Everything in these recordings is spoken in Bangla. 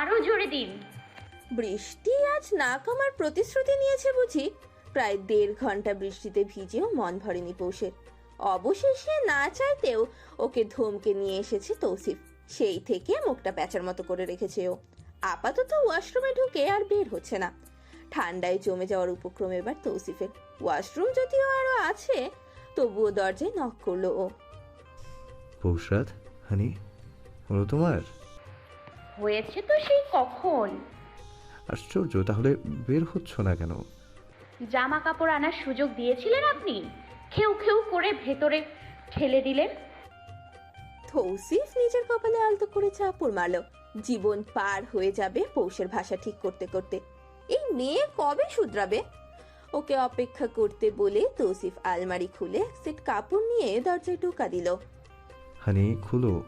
আরও জোরে দিন। বৃষ্টি আজ না কমার প্রতিশ্রুতি নিয়েছে বুঝি? প্রায় দেড় ঘণ্টা বৃষ্টিতে ভিজেও মন ভরেনি পৌষের। অবশেষে না চাইতেও ওকে ধমকে নিয়ে এসেছে তৌসিফ। সেই থেকে মুখটা প্যাচার মতো করে রেখেছে ও। আপাতত ওয়াশরুমে ঢুকে আর বের হচ্ছে না। ঠান্ডায় জমে যাওয়ার উপক্রম এবার তৌসিফের। ওয়াশরুম যদিও আরও আছে তবুও দরজায় নক করল ও। পৌষরাত হানি হলো তোমার? হয়েছে তো সেই কখন? আশ্চর্য তাহলে বের হচ্ছ না কেন? জামা কাপড় আনার সুযোগ দিয়েছিলেন আপনি? খেউ খেউ করে ভেতরে ঠেলে দিলেন? তৌসিফ নিজের কপালে আলতো করে চাপড় মারলো। জীবন পার হয়ে যাবে পৌষের ভাষা ঠিক করতে করতে। এই মেয়ে কবে শুধরাবে? ওকে অপেক্ষা করতে বলে তৌসিফ আলমারি খুলে এক সেট কাপড় নিয়ে দরজায় টোকা দিল। হানি খুলো।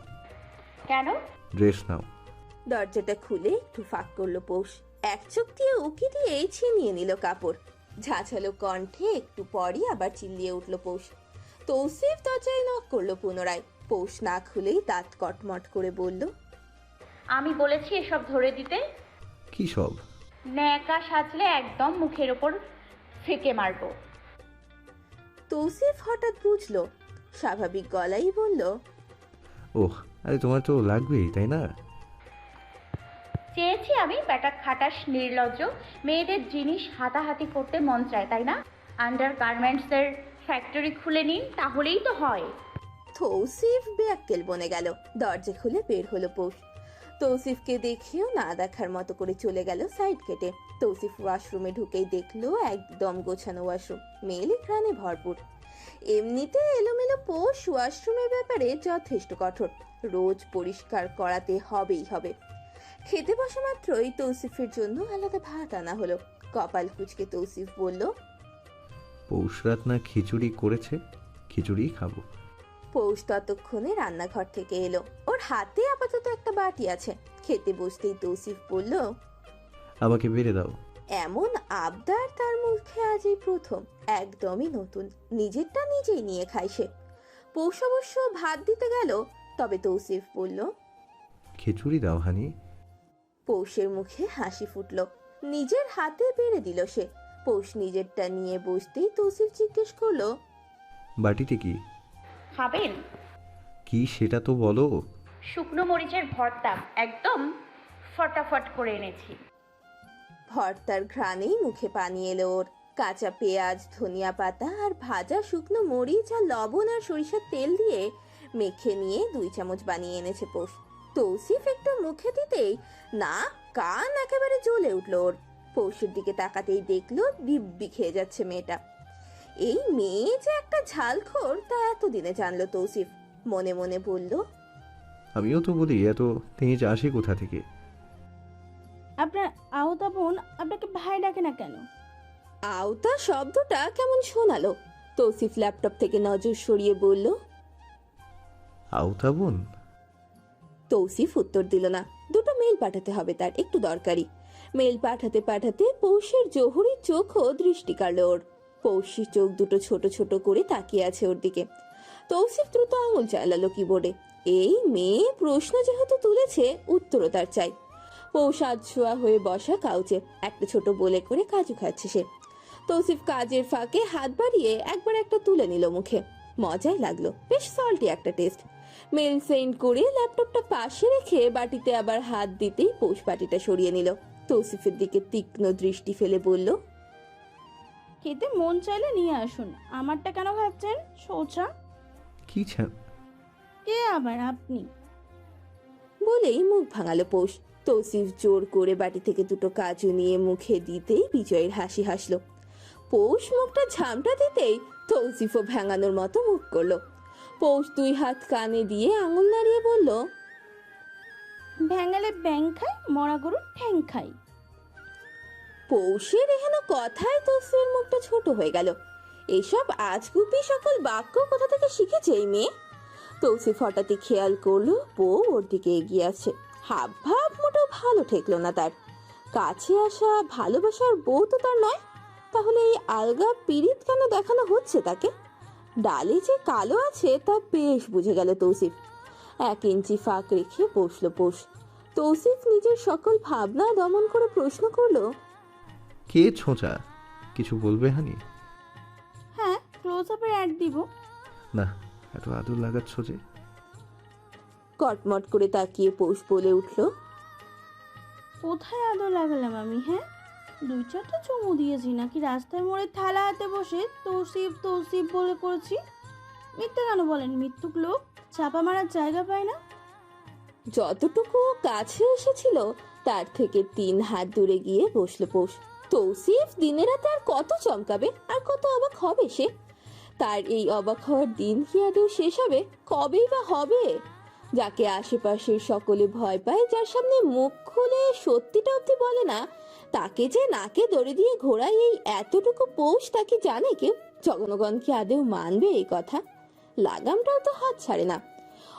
কেন? ড্রেস নাও। দরজাটা খুলে একটু ফাঁক করল পৌষ। এক চোখ দিয়ে উকি দিয়ে ছিনিয়ে নিল কাপড়। ঝাঁঝালো কণ্ঠে একটু পরই আবার চিল্লিয়ে উঠল পৌষ। তৌসিফ দরজায় নক করল পুনরায়। পৌষ না খুলেই দাঁত কটমট করে বলল আমি বলেছি এসব ধরে দিতে? কি সব? ন্যাকা সাজলে একদম মুখের ওপর ফেকে মারবো। তৌসিফ হঠাৎ বুঝলো স্বাভাবিক গলাই বলল ওহ আরে তোমার তো লাগবেই তাই না? চেয়েছি আমি ব্যাটা খাটাস নির্লজ্জ। মেয়েদের জিনিস হাতাহাতি করতে মন চায়, তাই না? আন্ডার গার্মেন্টসের ফ্যাক্টরি খুলে নিন, তাহলেই তো হয়। তৌসিফ বেয়াক্কেল বনে গেল, দরজা খুলে বের হলো পৌষ। তৌসিফকে দেখেও না দেখার মতো করে চলে গেল সাইড কেটে তৌসিফ ওয়াশরুমে ঢুকেই দেখল একদম গোছানো ওয়াশরুম মেল প্রাণে ভরপুর। এমনিতে এলোমেলো পোষ ওয়াশরুমের ব্যাপারে যথেষ্ট কঠোর। রোজ পরিষ্কার করাতে হবেই হবে। খেতে বসা মাত্রই তৌসিফের জন্য আলাদা ভাত আনা হলো। কপাল কুচকে তৌসিফ বলল পৌষরাত না খিচুড়ি করেছে? খিচুড়িই খাব। পৌষ ততক্ষণে রান্নাঘর থেকে এলো। ওর হাতে আপাতত একটা বাটি আছে। খেতে বসতেই তৌসিফ বলল আমাকে বেড়ে দাও। এমন আবদার তার মুখে আজই প্রথম। একদমই নতুন। নিজেরটা নিজেই নিয়ে খায় সে। পৌষ অবশ্য ভাত দিতে গেল তবে তৌসিফ বলল খিচুড়ি দাও হানি। পৌষের মুখে হাসি ফুটল। নিজের হাতে পেরে দিল সে। পৌষ নিজেরটা নিয়ে বসতেই তৌসিফ জিজ্ঞেস করল বাটিতে কি? খাবেন? কি সেটা তো বলো। শুকনো মরিচের ভর্তা একদম ফটাফট করে এনেছি। ভর্তার ঘ্রাণেই মুখে পানি এলো ওর। কাঁচা পেঁয়াজ ধনিয়া পাতা আর ভাজা শুকনো মরিচ আর লবণ আর সরিষার তেল দিয়ে মেখে নিয়ে দুই চামচ বানিয়ে এনেছে পোষ। তৌসিফ একটু মুখে দিতেই না কান একেবারে জ্বলে উঠল ওর। পৌষের দিকে তাকাতেই দেখল দিব্যি খেয়ে যাচ্ছে মেয়েটা। এই মেয়ে যে একটা ঝালখোর তা এতদিনে জানলো তৌসিফ। মনে মনে বলল আমিও তো বলি এত তেজ আসে কোথা থেকে? আপনার আওতা বোন আপনাকে ভাই ডাকে না কেন? আওতা শব্দটা কেমন শোনালো? তৌসিফ ল্যাপটপ থেকে নজর সরিয়ে বলল আওতা বোন? তৌসিফ উত্তর দিল না। দুটো মেল পাঠাতে হবে তার, একটু দরকারি। মেল পাঠাতে পাঠাতে পৌষের জহুরির চোখও দৃষ্টি কাড়ল ওর। পৌষি চোখ দুটো ছোট ছোট করে তাকিয়ে আছে ওর দিকে। তৌসিফ দ্রুত আঙুল চালালো কিবোর্ডে। এই মেয়ে প্রশ্ন যেহেতু তুলেছে, উত্তরও তার চাই। পৌষ আধশোয়া হয়ে বসা কাউচে, একটা ছোট বলে করে কাজু খাচ্ছে সে। তৌসিফ কাজের ফাঁকে হাত বাড়িয়ে একবার একটা তুলে নিল মুখে। মজাই লাগল, বেশ সল্টি একটা টেস্ট মেল সেন্ড করে ল্যাপটপটা পাশে রেখে বাটিতে আবার হাত দিতেই পৌষ বাটিটা সরিয়ে নিল। তৌসিফের দিকে তীক্ষ্ণ দৃষ্টি ফেলে বলল খেতে মন চাইলে নিয়ে আসুন। আমারটা কেন খাচ্ছেন শৌচা? কি ছা- কে আবার আপনি? বলেই মুখ ভাঙালো পৌষ। তৌসিফ জোর করে বাটি থেকে দুটো কাজু নিয়ে মুখে দিতেই বিজয়ের হাসি হাসলো। পৌষ মুখটা ঝামটা দিতেই তৌসিফও ভাঙানোর মতো মুখ করল। পৌষ দুই হাত কানে দিয়ে আঙুল নাড়িয়ে বলল ভ্যাঙ্গালে ব্যাং খাই মরা গরুর ঠ্যাং খাই। পৌষের এখানে কথায় তৌসিফের মুখটা ছোট হয়ে গেল। এসব আজগুবি সকল বাক্য কোথা থেকে শিখেছে এই মেয়ে? তৌসিফ হঠাৎই খেয়াল করল বউ ওর দিকে এগিয়ে আছে। হাব ভাব মোটেও ভালো ঠেকলো না তার। কাছে আসা ভালোবাসার বউ তো তার নয়। তাহলে এই আলগা পীড়িত কেন দেখানো হচ্ছে তাকে? ডালে যে কালো আছে তা বেশ বুঝে গেল তৌসিফ। এক ইঞ্চি ফাঁক রেখে বসল পোষ। তৌসিফ নিজের সকল ভাবনা দমন করে প্রশ্ন করল কে ছোঁচা? কিছু বলবে হানি? হ্যাঁ ক্লোজ আপের অ্যাড দিব। না এত আদর লাগাচ্ছ যে। কটমট করে তাকিয়ে পৌষ বলে উঠল কোথায় আদর লাগালাম আমি হ্যাঁ? দুই চারটা চুমু দিয়েছি নাকি রাস্তার মোড়ে থালা হাতে বসে তৌসিফ তৌসিফ বলে করেছি? মিথ্যে কেন বলেন? মৃত্যুক লোক, চাপা মারার জায়গা পায় না। যতটুকু কাছে এসেছিল, তার থেকে তিন হাত দূরে গিয়ে বসল পৌষ। তৌসিফ দিনে রাতে আর কত চমকাবে, আর কত অবাক হবে সে? তার এই অবাক হওয়ার দিন কি আদৌ শেষ হবে? কবেই বা হবে? যাকে আশেপাশের সকলে ভয় পায়, যার সামনে মুখ খুলে সত্যিটা অব্দি বলে না, তাকে যে নাকে দড়ি দিয়ে ঘোড়ায় এই এতটুকু পৌষ তাকে জানে কেউ? জগনগণ কি আদেও মানবে এই কথা? লাগামটাও তো হাত ছাড়ে না।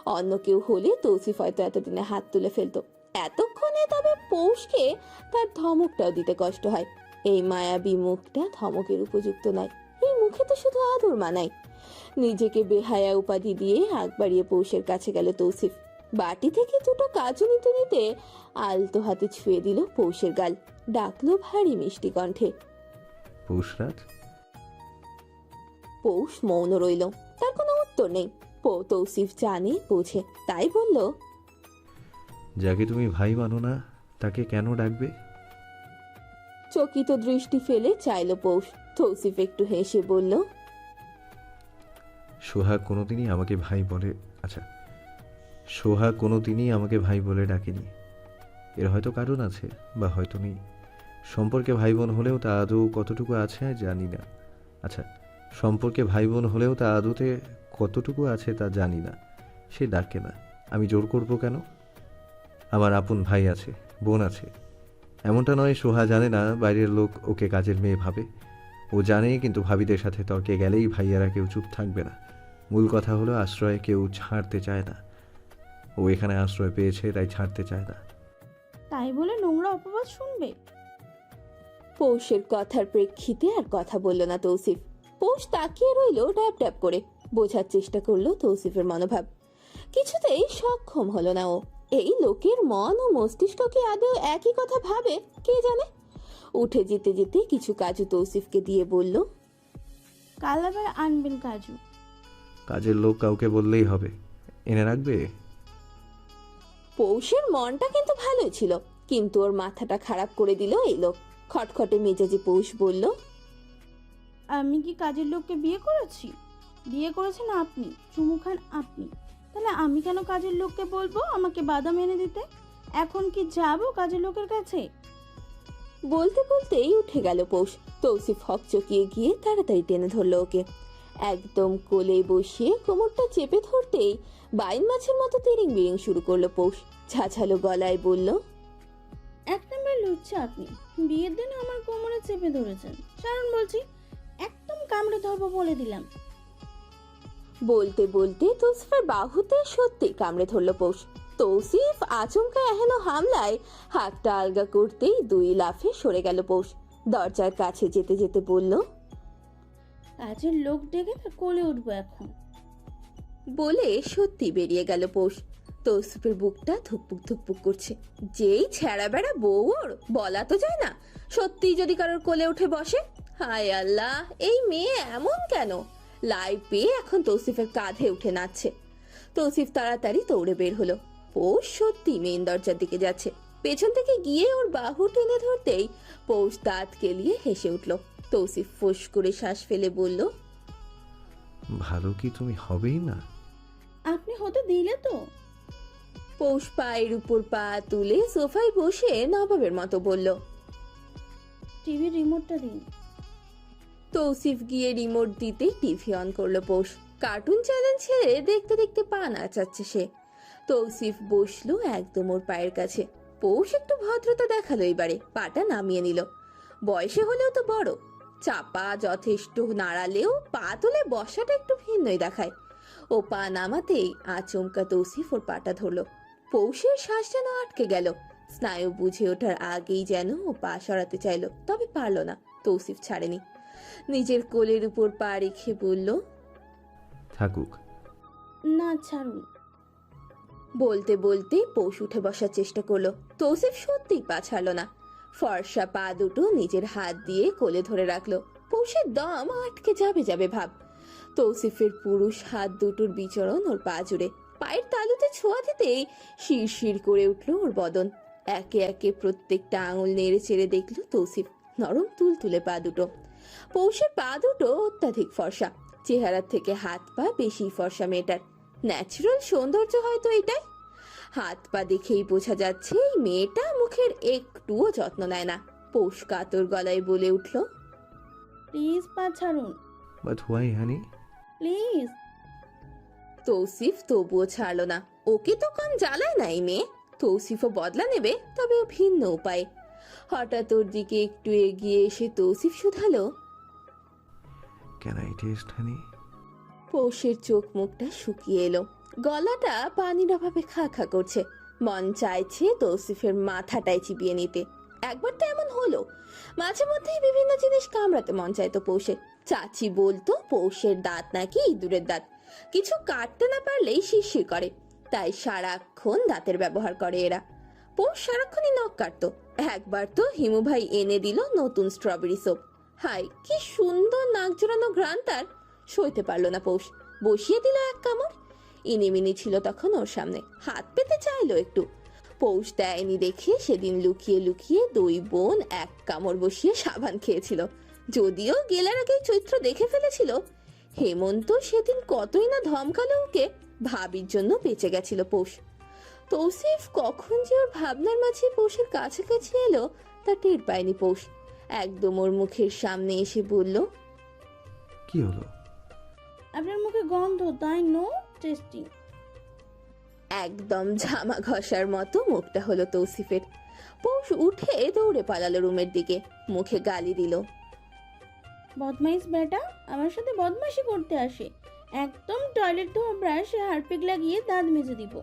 অন্য কেউ হলে তৌসিফ হয়তো এতদিনে হাত তুলে ফেলতো। এতক্ষণে তবে পৌষকে তার ধমকটাও দিতে কষ্ট হয়। এই মায়াবী মুখটা ধমকের উপযুক্ত নয়। এই মুখে তো শুধু আদর মানায়। নিজেকে বেহায়া উপাধি দিয়ে আগ বাড়িয়ে পৌষের কাছে গেল তৌসিফ। বাটি থেকে দুটো কাজু নিতে নিতে আলতো হাতে ছুঁয়ে দিল পৌষের গাল। ডাকলো ভারী মিষ্টি কণ্ঠে। পৌষরাত পৌষ মৌন রইল। তার কোনো উত্তর নেই। পৌ- তৌসিফ জানে বোঝে। তাই বলল যাকে তুমি ভাই মানো না তাকে কেন ডাকবে? চকিত দৃষ্টি ফেলে চাইল পৌষ। তৌসিফ একটু হেসে বলল সোহাগ কোনোদিনই আমাকে ভাই বলে আচ্ছা সোহাগ কোনোদিনই আমাকে ভাই বলে ডাকেনি। এর হয়তো কারণ আছে বা হয়তো নেই। সম্পর্কে ভাই বোন হলেও তা আদৌ কতটুকু আছে জানি না। আচ্ছা সম্পর্কে ভাই বোন হলেও তা আদৌতে কতটুকু আছে তা জানি না। সে ডাকে না। আমি জোর করব কেন? আমার আপন ভাই আছে, বোন আছে। এমনটা নয় সোহা জানে না বাইরের লোক ওকে কাজের মেয়ে ভাবে। ও জানে কিন্তু ভাবিদের সাথে তর্কে গেলেই ভাইয়ারা কেউ চুপ থাকবে না। মূল কথা হলো আশ্রয় কেউ ছাড়তে চায় না। ও এখানে আশ্রয় পেয়েছে তাই ছাড়তে চায় না। তাই বলে নোংরা অপবাদ শুনবে? পৌষের কথার প্রেক্ষিতে আর কথা বলল না তৌসিফ। পৌষ তাকিয়ে রইল ড্যাব ড্যাব করে বোঝার চেষ্টা করল তৌসিফের মনোভাব। কিছুতেই সক্ষম হলো না ও। এই লোকের মন ও মস্তিষ্ক কি আদৌ একই কথা ভাবে কে জানে? উঠে যেতে যেতে কিছু কাজু তৌসিফকে দিয়ে বলল কাল আবার আনবেন কাজু। কাজের লোক কাউকে বললেই হবে। এনে রাখবে? পৌষের মনটা কিন্তু ভালোই ছিল কিন্তু ওর মাথাটা খারাপ করে দিল এই লোক। খটখটে মেজাজি পৌষ বলল আমি কি কাজের লোককে বিয়ে করেছি? বিয়ে করেছেন আপনি চুমু খান আপনি। তাহলে আমি কেন কাজের লোককে বলব আমাকে বাদাম এনে দিতে? এখন কি যাব কাজের লোকের কাছে? বলতে বলতেই উঠে গেল পৌষ। তৌসিফ হক চকিয়ে গিয়ে তাড়াতাড়ি টেনে ধরলো ওকে। একদম কোলে বসিয়ে কোমরটা চেপে ধরতেই বাইন মাছের মতো তিরিং বিরিং শুরু করল পৌষ। ঝাঝালো গলায় বলল এক নম্বর লুচ্ছা আপনি। বিয়ের দিন আমার কোমরে চেপে ধরেছেন। কারণ বলছি একদম কামড়ে ধরবো বলে দিলাম। বলতে বলতে তৌসিফের বাহুতে সত্যি কামড়ে ধরলো পৌষ। তৌসিফ আচমকা এহেন হামলায় হাতটা আলগা করতেই দুই লাফে সরে গেল পৌষ। দরজার কাছে যেতে যেতে বলল কাজের লোক ডেকে তার কোলে উঠবো এখন। বলে সত্যি বেরিয়ে গেল পৌষ। তৌসিফের বুকটা ধুকপুক ধুকপুক করছে। যেই ছেঁড়া বেড়া বউ ওর, বলা তো যায় না। সত্যি যদি কারোর কোলে উঠে বসে, হায় আল্লাহ, এই মেয়ে এমন কেন? লাইভ পেয়ে এখন তৌসিফের কাঁধে উঠে নাচছে। তৌসিফ তাড়াতাড়ি দৌড়ে বের হলো। পৌষ সত্যি মেন দরজার দিকে যাচ্ছে। পেছন থেকে গিয়ে ওর বাহু টেনে ধরতেই পৌষ দাঁত কেলিয়ে হেসে উঠল। তৌসিফ ফোঁস করে শ্বাস ফেলে বলল ভালো কি তুমি হবেই না? আপনি হতে দিলে তো। পৌষ পায়ের উপর পা তুলে সোফায় বসে নবাবের মতো বলল টিভির রিমোটটা দিন। তৌসিফ গিয়ে রিমোট দিতেই টিভি অন করল পৌষ। কার্টুন চ্যানেল ছেড়ে দেখতে দেখতে পা নাচাচ্ছে সে। তৌসিফ বসল একদম ওর পায়ের কাছে। পৌষ একটু ভদ্রতা দেখাল এবারে পাটা নামিয়ে নিল। বয়সে হলেও তো বড়। চাপা যথেষ্ট নাড়ালেও পা তুলে বসাটা একটু ভিন্নই দেখায়। ও পা নামাতেই আচমকা তৌসিফ ওর পাটা ধরলো। পৌষের শ্বাস যেন আটকে গেল। স্নায়ু বুঝে ওঠার আগেই যেন ও পা সরাতে চাইলো তবে পারল না তৌসিফ ছাড়েনি। নিজের কোলের উপর পা রেখে বলল থাকুক। না ছাড়ুন। বলতে বলতেই পৌষ উঠে বসার চেষ্টা করল। তৌসিফ সত্যিই পা ছাড়লো না। ফর্সা পা দুটো নিজের হাত দিয়ে কোলে ধরে রাখল। পৌষের দম আটকে যাবে যাবে ভাব। তৌসিফের পুরুষ হাত দুটোর বিচরণ ওর পা জুড়ে। পায়ের তালুতে ছোঁয়া দিতেই শিরশির করে উঠল ওর বদন। একে একে প্রত্যেকটা আঙুল নেড়ে চেড়ে দেখল তৌসিফ, নরম তুল তুলে পা দুটো। পৌষের পা দুটো অত্যাধিক ফর্সা, চেহারার থেকে হাত পা বেশি ফর্সা মেয়েটার। ন্যাচারাল সৌন্দর্য হয়তো এটাই। হাত পা দেখেই বোঝা যাচ্ছে এই মেয়েটা মুখের একটুও যত্ন নেয় না। পৌষ কাতর গলায় বলে উঠল প্লিজ পা ছাড়ুন। But why honey please. Tausif তবুও ছাড়লো না। ওকে তো কম জ্বালায় না এই মেয়ে। তৌসিফও বদলা নেবে তবে ও ভিন্ন উপায়ে। হঠাৎ ওর দিকে একটু এগিয়ে এসে তৌসিফ শুধালো ক্যান আই টেস্ট হানি পৌষের চোখ মুখটা শুকিয়ে এলো। গলাটা পানির অভাবে খা খা করছে। মন চাইছে তৌসিফের মাথাটাই চিবিয়ে নিতে। একবার তো এমন হলো। মাঝে মধ্যেই বিভিন্ন জিনিস কামড়াতে মন চাইতো পৌষের। চাচি বলতো, পৌষের দাঁত নাকি ইঁদুরের দাঁত? কিছু কাটতে না পারলেই শিরশির করে। তাই সারাক্ষণ দাঁতের ব্যবহার করে এরা। পৌষ সারাক্ষণই নখ কাটতো। একবার তো হিমু ভাই এনে দিল নতুন স্ট্রবেরি সোপ। হাই কি সুন্দর নাক জোড়ানো ঘ্রাণ তার। সইতে পারল না পৌষ। বসিয়ে দিল এক কামড় ইনিমিনি ছিল তখন ওর সামনে। হাত পেতে চাইলো একটু। পৌষ দেয়নি দেখে সেদিন লুকিয়ে লুকিয়ে দুই বোন এক কামড় বসিয়ে সাবান খেয়েছিল। যদিও গেলার আগেই চৈত্র দেখে ফেলেছিল হেমন্ত সেদিন কতই না ধমকালো ওকে ভাবির জন্য বেঁচে গেছিল পৌষ। তৌসিফ কখন যে ওর ভাবনার মাঝে পৌষের কাছাকাছি এলো তা টের পায়নি পৌষ। একদম ওর মুখের সামনে এসে বলল কি হলো? আপনার মুখে গন্ধ তাই নো? টেস্টি একদম জামা ঘষার মতো মুখটা হলো তৌসিফের। পৌষ উঠে দৌড়ে পালালো রুমের দিকে মুখে গালি দিল। বদমাইশ বেটা আমার সাথে বদমাশি করতে আসে। একদম টয়লেট ধোয়া ব্রাশ হারপিক লাগিয়ে দাঁত মেজে দিব।